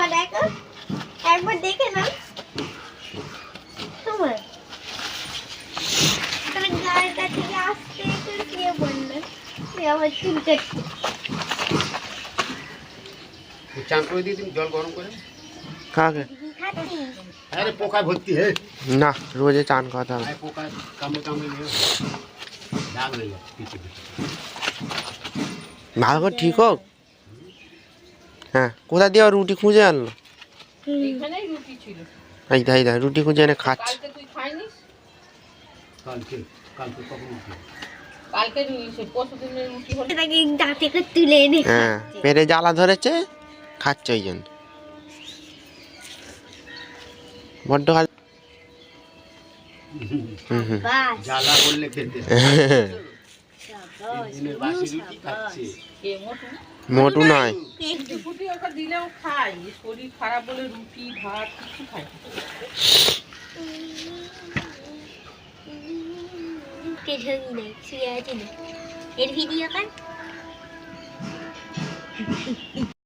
তোমার দেখো একবার দেখে না তোমার? তাহলে গাড়িটা থেকে আসতে একটু শুয়ে পড়ল সে চুল কাটছে চান করে দিয়ে তুমি জল গরম করে কাকে? আরে পোকা ভর্তি হে। না রোজে চান খাওয়াতে হবে। পোকা কামড়ে কামড়ে দাগ হয়ে যায় পিছু পিছু। ভালো করে ঠিক হোক। হ্যাঁ। কোথা দিয়ে আবার রুটি খুঁজে আনলো? রুটি এই দা এই দা রুটি খুঁজে এনে খাচ্ছে। তুলে এনে হ্যাঁ পেটে জ্বালা ধরেছে খাচ্ছে ওই জন্য। বড্ড খাল জ্বালা খেতে। খাচ্ছে। মোটু? নয়। ওকে দিলেও খাই। শরীর খারাপ বলে রুটি ভাত কিছু খাই এর ভিডিও কান